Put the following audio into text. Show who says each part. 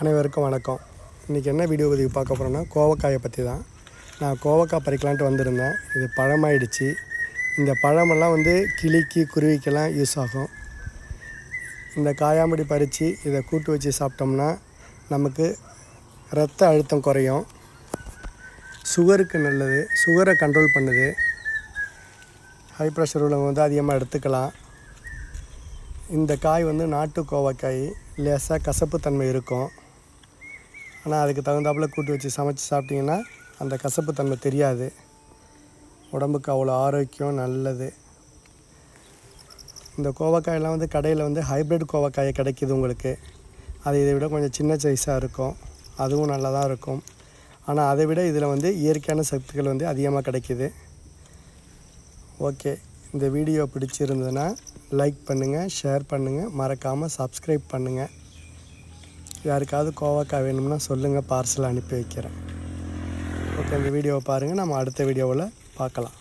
Speaker 1: அனைவருக்கும் வணக்கம். இன்றைக்கி என்ன வீடியோ பதிவு பார்க்க போகிறோன்னா கோவக்காயை பற்றி தான். நான் கோவக்காய் பறிக்கலான்ட்டு வந்திருந்தேன். இது பழமாயிடுச்சு. இந்த பழமெல்லாம் வந்து கிளிக்கு குருவிக்கெல்லாம் யூஸ் ஆகும். இந்த காயாம்படி பறித்து இதை கூட்டு வச்சு சாப்பிட்டோம்னா நமக்கு ரத்த அழுத்தம் குறையும். சுகருக்கு நல்லது. சுகரை கண்ட்ரோல் பண்ணுது. ஹை ப்ரெஷர் உள்ளவங்க வந்து அதிகமாக எடுத்துக்கலாம். இந்த காய் வந்து நாட்டு கோவக்காய். லேசாக கசப்புத்தன்மை இருக்கும். ஆனால் அதுக்கு தகுந்தாப்புல கூட்டு வச்சு சமைச்சு சாப்பிட்டிங்கன்னா அந்த கசப்பு தன்மை தெரியாது. உடம்புக்கு அவ்வளோ ஆரோக்கியம் நல்லது. இந்த கோவக்காயெல்லாம் வந்து கடையில் வந்து ஹைப்ரிட் கோவக்காயை கிடைக்கிது உங்களுக்கு. அது இதை விட கொஞ்சம் சின்ன சைஸாக இருக்கும். அதுவும் நல்லா தான் இருக்கும். ஆனால் அதை விட இதில் வந்து இயற்கையான சத்துக்கள் வந்து அதிகமாக கிடைக்கிது. ஓகே. இந்த வீடியோ பிடிச்சிருந்ததுன்னா லைக் பண்ணுங்கள் ஷேர் பண்ணுங்கள் மறக்காமல் சப்ஸ்கிரைப் பண்ணுங்கள் யாருக்காவது கோவாக்கா வேணும்னா சொல்லுங்கள் பார்சல் அனுப்பி வைக்கிறேன். ஓகே இந்த வீடியோவை பாருங்கள் நம்ம அடுத்த வீடியோவில் பார்க்கலாம்.